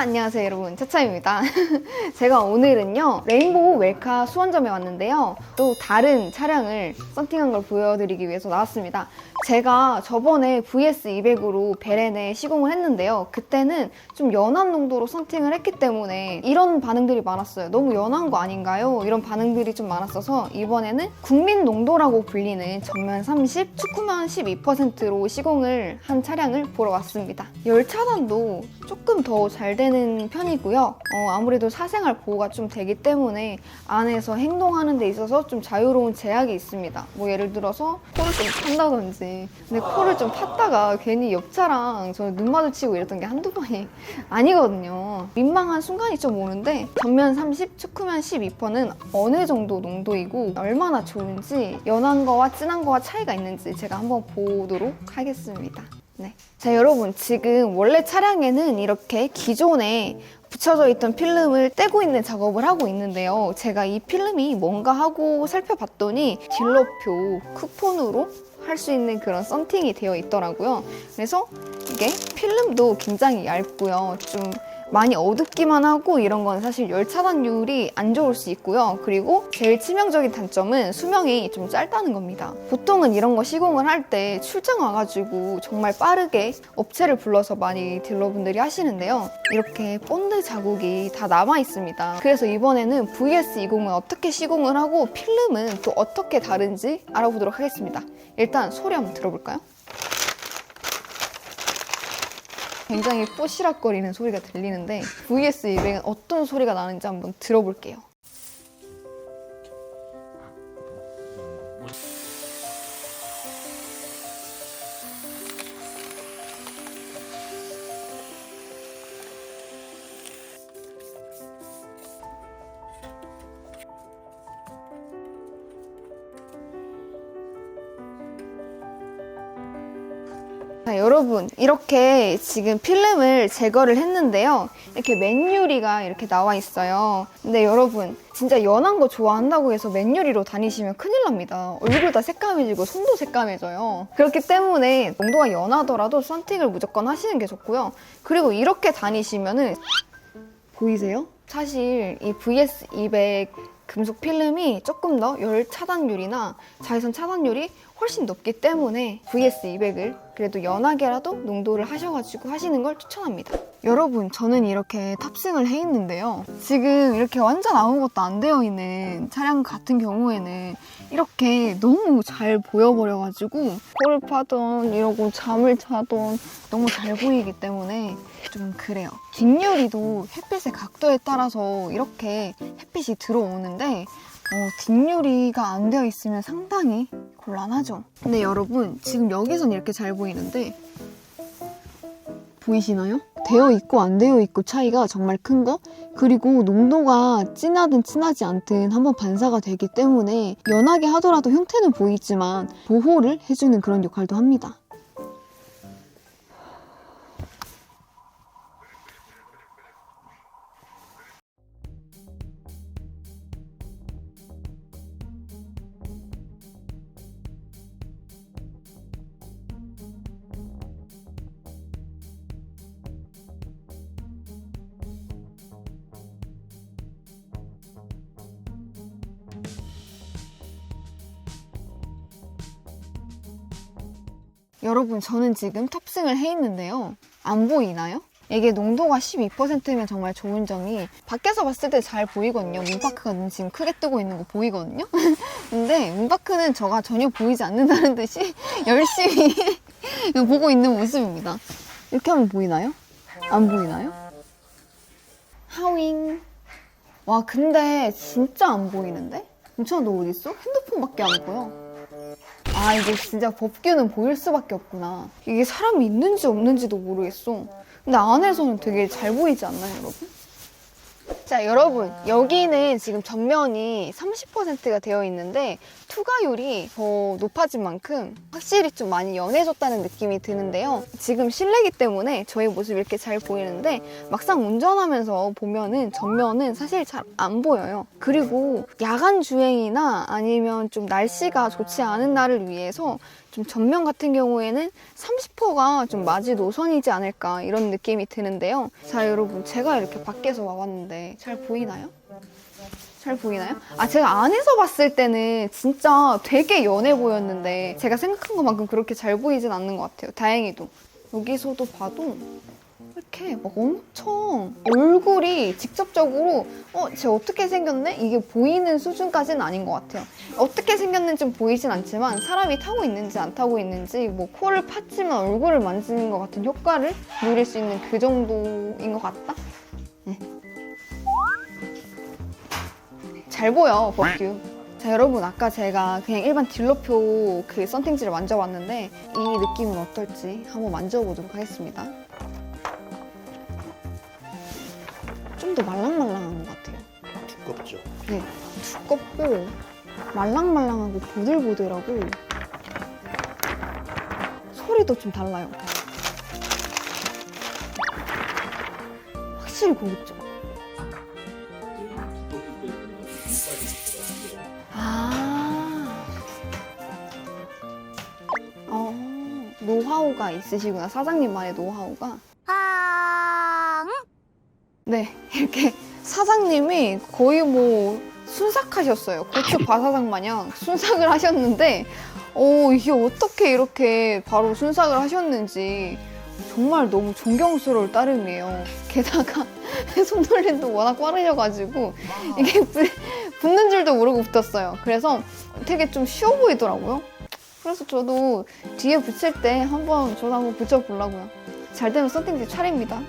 안녕하세요 여러분. 차차입니다. 제가 오늘은요 레인보우 웰카 수원점에 왔는데요. 또 다른 차량을 썬팅한 걸 보여드리기 위해서 나왔습니다 제가 저번에 VS200으로 베렌에 시공을 했는데요 그때는 좀 연한 농도로 썬팅을 했기 때문에 이런 반응들이 많았어요 너무 연한 거 아닌가요? 이런 반응들이 좀 많았어서 이번에는 국민 농도라고 불리는 전면 30, 축구면 12%로 시공을 한 차량을 보러 왔습니다 열 차단도 조금 더 잘 되는 편이고요. 어, 아무래도 사생활 보호가 좀 되기 때문에 안에서 행동하는 데 있어서 좀 자유로운 제약이 있습니다. 뭐 예를 들어서 코를 좀 판다든지. 근데 코를 좀 팠다가 괜히 옆차랑 저는 눈 마주치고 이랬던 게 한두 번이 아니거든요. 민망한 순간이 좀 오는데 전면 30, 측후면 12%는 어느 정도 농도이고 얼마나 좋은지 연한 거와 진한 거와 차이가 있는지 제가 한번 보도록 하겠습니다. 네. 자, 여러분, 지금 원래 차량에는 이렇게 기존에 붙여져 있던 필름을 떼고 있는 작업을 하고 있는데요. 제가 이 필름이 뭔가 하고 살펴봤더니 딜러표 쿠폰으로 할 수 있는 그런 썬팅이 되어 있더라고요. 그래서 이게 필름도 굉장히 얇고요. 좀 많이 어둡기만 하고 이런 건 사실 열 차단율이 안 좋을 수 있고요. 그리고 제일 치명적인 단점은 수명이 좀 짧다는 겁니다. 보통은 이런 거 시공을 할 때 출장 와가지고 정말 빠르게 업체를 불러서 많이 딜러분들이 하시는데요. 이렇게 본드 자국이 다 남아 있습니다. 그래서 이번에는 VS20은 어떻게 시공을 하고 필름은 또 어떻게 다른지 알아보도록 하겠습니다. 일단 소리 한번 들어볼까요? 굉장히 뽀시락거리는 소리가 들리는데 VS200은 어떤 소리가 나는지 한번 들어볼게요. 자, 여러분, 이렇게 지금 필름을 제거를 했는데요. 이렇게 맨유리가 이렇게 나와 있어요. 근데 여러분, 진짜 연한 거 좋아한다고 해서 맨유리로 다니시면 큰일 납니다. 얼굴 다 새까매지고 손도 새까매져요. 그렇기 때문에 농도가 연하더라도 썬팅을 무조건 하시는 게 좋고요. 그리고 이렇게 다니시면은 보이세요? 사실 이 VS200 금속 필름이 조금 더 열 차단율이나 자외선 차단율이 훨씬 높기 때문에 VS200을 그래도 연하게라도 농도를 하셔가지고 하시는 걸 추천합니다. 여러분, 저는 이렇게 탑승을 해 있는데요. 지금 이렇게 완전 아무것도 안 되어 있는 차량 같은 경우에는 이렇게 너무 잘 보여버려가지고 코를 파던 이러고 잠을 자던 너무 잘 보이기 때문에 좀 그래요. 뒷유리도 햇빛의 각도에 따라서 이렇게 햇빛이 들어오는데 어, 뒷유리가 안 되어 있으면 상당히 곤란하죠. 근데 여러분 지금 여기선 이렇게 잘 보이는데 보이시나요? 되어 있고 안 되어 있고 차이가 정말 큰 거? 그리고 농도가 진하든 진하지 않든 한번 반사가 되기 때문에 연하게 하더라도 형태는 보이지만 보호를 해주는 그런 역할도 합니다. 여러분, 저는 지금 탑승을 해 있는데요. 안 보이나요? 이게 농도가 12%면 정말 좋은 점이 밖에서 봤을 때 잘 보이거든요. 문파크가 눈 지금 크게 뜨고 있는 거 보이거든요. 근데 문파크는 저가 전혀 보이지 않는다는 듯이 열심히 보고 있는 모습입니다. 이렇게 하면 보이나요? 안 보이나요? 하윙. 와, 근데 진짜 안 보이는데? 괜찮아, 너 어딨어? 핸드폰밖에 안 보여. 아 이게 진짜 법규는 보일 수밖에 없구나 이게 사람이 있는지 없는지도 모르겠어 근데 안에서는 되게 잘 보이지 않나요 여러분? 자 여러분 여기는 지금 전면이 30%가 되어 있는데 투과율이 더 높아진 만큼 확실히 좀 많이 연해졌다는 느낌이 드는데요. 지금 실내기 때문에 저희 모습이 이렇게 잘 보이는데 막상 운전하면서 보면은 전면은 사실 잘 안 보여요. 그리고 야간 주행이나 아니면 좀 날씨가 좋지 않은 날을 위해서 좀 전면 같은 경우에는 30%가 좀 마지 노선이지 않을까 이런 느낌이 드는데요. 자, 여러분, 제가 이렇게 밖에서 와봤는데 잘 보이나요? 잘 보이나요? 아, 제가 안에서 봤을 때는 진짜 되게 연해 보였는데 제가 생각한 것만큼 그렇게 잘 보이진 않는 것 같아요. 다행히도. 여기서도 봐도 이렇게 막 엄청 얼굴이 직접적으로 어, 쟤 어떻게 생겼네? 이게 보이는 수준까지는 아닌 것 같아요. 어떻게 생겼는지 보이진 않지만 사람이 타고 있는지 안 타고 있는지 뭐 코를 팠지만 얼굴을 만지는 것 같은 효과를 누릴 수 있는 그 정도인 것 같다? 네. 잘 보여, 버큐. 자, 여러분, 아까 제가 그냥 일반 딜러표 그 썬팅지를 만져봤는데 이 느낌은 어떨지 한번 만져보도록 하겠습니다. 좀더 말랑말랑한 것 같아요. 두껍죠. 네, 두껍고 말랑말랑하고 보들보들하고 소리도 좀 달라요. 확실히 고급져. 아, 어, 노하우가 있으시구나. 사장님만의 노하우가. 네, 이렇게 사장님이 거의 뭐 순삭하셨어요. 고추 바사삭 마냥 순삭을 하셨는데, 어, 이게 어떻게 이렇게 바로 순삭을 하셨는지 정말 너무 존경스러울 따름이에요. 게다가 손놀림도 워낙 빠르셔가지고 이게 부- 붙는 줄도 모르고 붙었어요. 그래서 되게 좀 쉬워 보이더라고요. 그래서 저도 뒤에 붙일 때 한번 저도 한번 붙여보려고요. 잘 되면 썬팅지 차례입니다.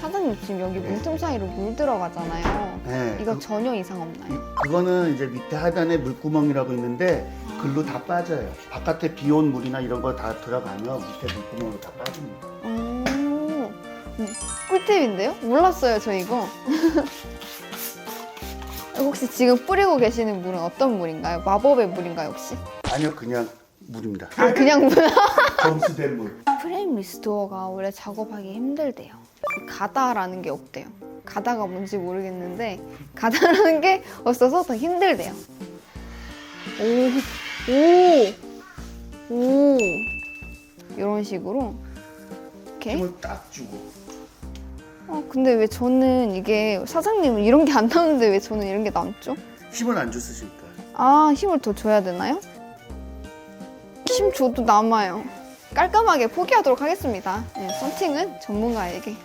사장님 지금 여기 문틈 사이로 물 들어가잖아요. 네. 이거 그, 전혀 이상 없나요? 그거는 이제 밑에 하단에 물구멍이라고 있는데 글로 다 빠져요. 바깥에 비온 물이나 이런 거 다 들어가면 밑에 물구멍으로 다 빠집니다. 오, 음, 꿀팁인데요? 몰랐어요, 저 이거. 혹시 지금 뿌리고 계시는 물은 어떤 물인가요? 마법의 물인가요, 혹시? 아니요, 그냥 물입니다. 아, 그냥 물. 검수된 물. 프레임 리스토어가 원래 작업하기 힘들대요. 그 가다라는 게 없대요. 가다가 뭔지 모르겠는데 가다라는 게 없어서 더 힘들대요. 오, 오, 오, 이런 식으로 이렇게. 힘을 딱 주고. 어, 근데 왜 저는 이게 사장님은 이런 게 안 나오는데 왜 저는 이런 게 남죠? 힘을 안 줬으니까. 아, 힘을 더 줘야 되나요? 힘 줘도 남아요. 깔끔하게 포기하도록 하겠습니다. 네, 썬팅은 전문가에게. 네.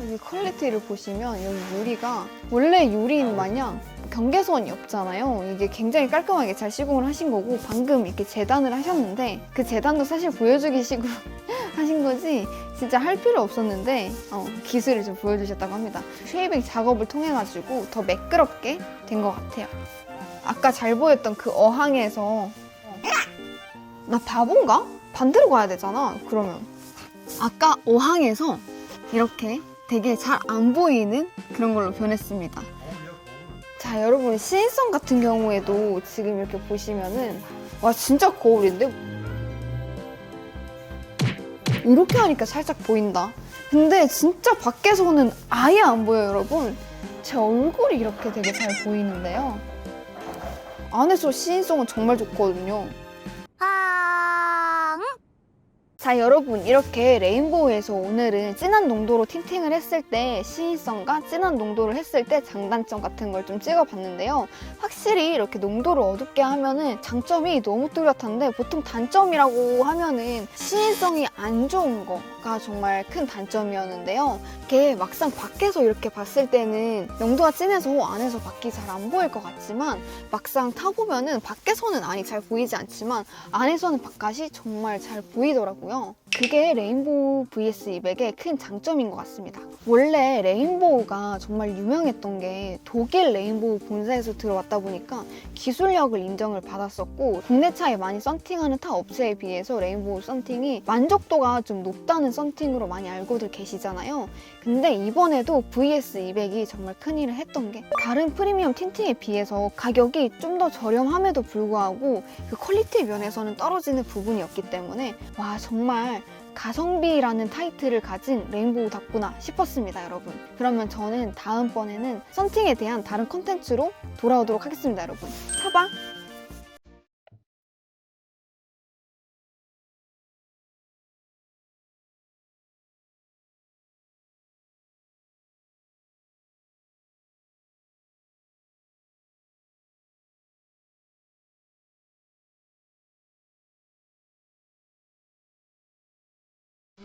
여기 퀄리티를 보시면 여기 유리가 원래 유리인 마냥 경계선이 없잖아요. 이게 굉장히 깔끔하게 잘 시공을 하신 거고 방금 이렇게 재단을 하셨는데 그 재단도 사실 보여주기 식으로 하신 거지 진짜 할 필요 없었는데 어, 기술을 좀 보여주셨다고 합니다. 쉐이빙 작업을 통해 가지고 더 매끄럽게 된 것 같아요. 아까 잘 보였던 그 어항에서 나 바본가? 반대로 가야 되잖아. 그러면 아까 어항에서 이렇게 되게 잘 안 보이는 그런 걸로 변했습니다. 자, 여러분 시인성 같은 경우에도 지금 이렇게 보시면은 와 진짜 거울인데 이렇게 하니까 살짝 보인다. 근데 진짜 밖에서는 아예 안 보여요, 여러분. 제 얼굴이 이렇게 되게 잘 보이는데요. 안에서 시인성은 정말 좋거든요. 자 여러분 이렇게 레인보우에서 오늘은 진한 농도로 틴팅을 했을 때 시인성과 진한 농도를 했을 때 장단점 같은 걸 좀 찍어봤는데요 확실히 이렇게 농도를 어둡게 하면은 장점이 너무 뚜렷한데 보통 단점이라고 하면은 시인성이 안 좋은 거가 정말 큰 단점이었는데요 이게 막상 밖에서 이렇게 봤을 때는 농도가 진해서 안에서 밖이 잘 안 보일 것 같지만 막상 타보면은 밖에서는 안이 잘 보이지 않지만 안에서는 바깥이 정말 잘 보이더라고요. long 그게 레인보우 VS200의 큰 장점인 것 같습니다. 원래 레인보우가 정말 유명했던 게 독일 레인보우 본사에서 들어왔다 보니까 기술력을 인정을 받았었고 국내 차에 많이 썬팅하는 타 업체에 비해서 레인보우 썬팅이 만족도가 좀 높다는 썬팅으로 많이 알고들 계시잖아요. 근데 이번에도 VS200이 정말 큰일을 했던 게 다른 프리미엄 틴팅에 비해서 가격이 좀 더 저렴함에도 불구하고 그 퀄리티 면에서는 떨어지는 부분이었기 때문에 와 정말 가성비라는 타이틀을 가진 레인보우답구나 싶었습니다, 여러분. 그러면 저는 다음번에는 썬팅에 대한 다른 컨텐츠로 돌아오도록 하겠습니다, 여러분. 차방